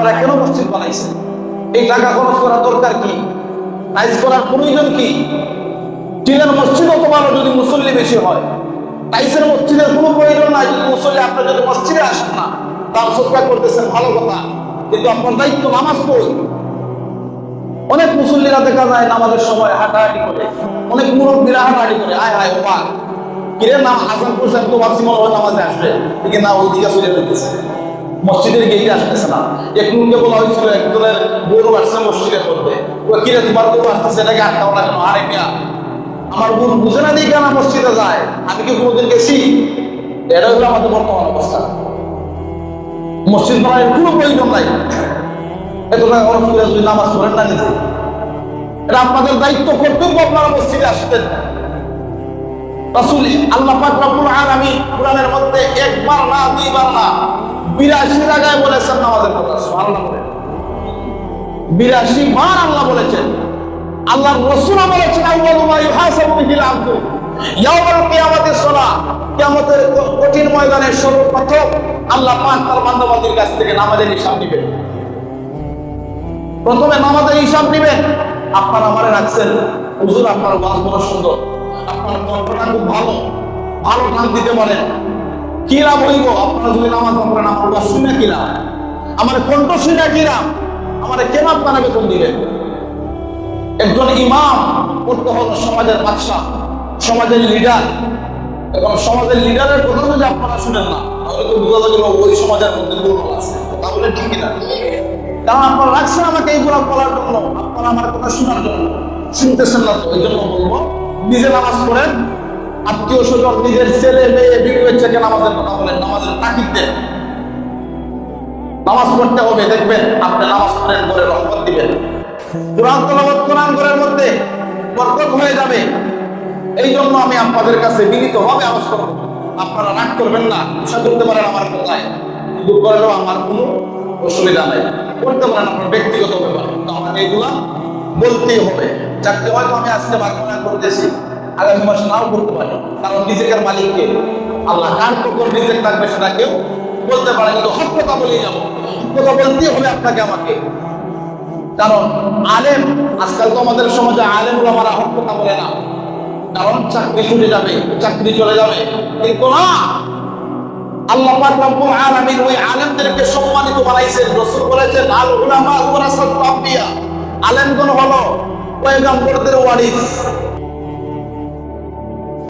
আপনারা কেন মসজিদ বানাইছেন এই টাকা খরচ করা দরকার কি? টাইস করার প্রয়োজন কি? টিনের মসজিদ অত ভালো যদি মুসল্লি বেশি হয়, টাইসের মসজিদের কোনো প্রয়োজন নাই। যদি মুসল্লি আপনার যদি মসজিদে আসেন না, তার সৎকার করতেছেন, ভালো কথা। কিন্তু আপনার দায়িত্ব নামাজ পড়ি। অনেক মুসল্লিরা দেখা যায় নামাজের সময় হাঁটাহাঁটি করে। অনেক মুরব্বীরা হাঁটাহাঁটি করে। আয় হায় ওমা। কিরে নাম হাসান করছেন তো ভাবছি মনে হয় নামাজে আসবে। ঠিক না ওই দিকে চলে যেতেছে। মসজিদের গেটে আসতেছে না। উঠে বলা হয়েছিল একজনের গরু আসছে মসজিদে করতে ও কিরে তোমার গরু আসতেছে? এটাকে আটকাও না কেন? আরে আমার গরু বুঝে না দিয়ে কেন মসজিদে যায়? আমি কি কোনোদিন গেছি? এটা হলো আমাদের বর্তমান অবস্থা। মসজিদ বানায় কোনো প্রয়োজন নাই। এত টাকা যদি নামাজ পড়েন না নিজে। এটা আপনাদের দায়িত্ব, কর্তব্য আপনারা মসজিদে আসতেন রাসূল আল্লাহ পাক রব্বুল আলামিন কোরআনের মধ্যে একবার না, দুইবার না 82 জায়গায় বলেছেন নামাজের কথা 82 বার আল্লাহ বলেছেন। আল্লাহর রাসূলও বলেছেন কিয়ামতের কঠিন ময়দানে সর্বপ্রথম আল্লাহ পাক তার বান্দাবান্দির কাছ থেকে নামাজের হিসাব নেবেন। প্রথমে নামাজের হিসাব নেবেন। আপনার আমারে রাখছেন। হুজুর, আপনার ওয়াজ বড় সুন্দর। আপনার কল্পনা খুব ভালো। ভালো গান দিতে পারেন কি লাভ হইব? আপনারা যদি নামাজ পড়েন আমার ওয়াজ শুনে কি আমার কণ্ঠ শুনে কি লাভ? আমার কেন আপনারা বেতন দিবেন একজন ইমাম করতে হলো সমাজের বাদশাহ, সমাজের লিডার এবং সমাজের লিডারের কথা যদি আপনারা শুনেন না, তাহলে তো বোঝা গেল ওই সমাজের মধ্যে দুর্বল আছে। তাহলে ঠিক না কারণ আপনারা রাখছেন আমাকে এইগুলো বলার জন্য। আপনারা আমার কথা শোনার জন্য। শুনতেছেন না তো, এই জন্য বলব, নিজে নামাজ পড়েন। আত্মীয় স্বজন, নিজের ছেলে, মেয়ে বিক্রি নামাজের কথা বলেন? নামাজের তাকিদ দেন। নামাজ পড়তে হবে, দেখবেন আপনি নামাজ পড়েন করে রহমত দিবেন। কোরআন তেলাওয়াত কোরআন ঘরের মধ্যে বরকত হয়ে যাবে। এই জন্য আমি আপনাদের কাছে বিনীত ভাবে আওয়াজ করব। আপনারা রাগ করবেন না আশা করতে পারেন আমার কথায়। কিন্তু করলেও আমার কোনো অসুবিধা নেই। করতে পারেন আপনার ব্যক্তিগত ব্যাপার। তো আমাকে এগুলা বলতেই হবে। চারটে হয়তো আমি আজকে বাগবানা করতেছি আগামী মাসে নাও করতে পারি। কারণ নিজেকের মালিককে আল্লাহ কার কখন নিজের থাকবে সেটা কেউ বলতে পারে কিন্তু হক বলেই যাব। কথা বলতেই হবে আপনাকে, আমাকে। কারণ আলেম, আজকাল তো আমাদের সমাজে আলেম ওলামারা হক কথা বলে না। কারণ চাকরি ছুটে যাবে, চাকরি চলে যাবে। কিন্তু না! আল্লাহ পাক রব্বুল আলামিন ওই আলেমদেরকে সম্মানিত বানাইছেন। রাসূল বলেছেন, আল উলামা ওয়ারাসাতুল আম্বিয়া। আলেমগণ হলো পয়গম্বরদের ওয়ারিস।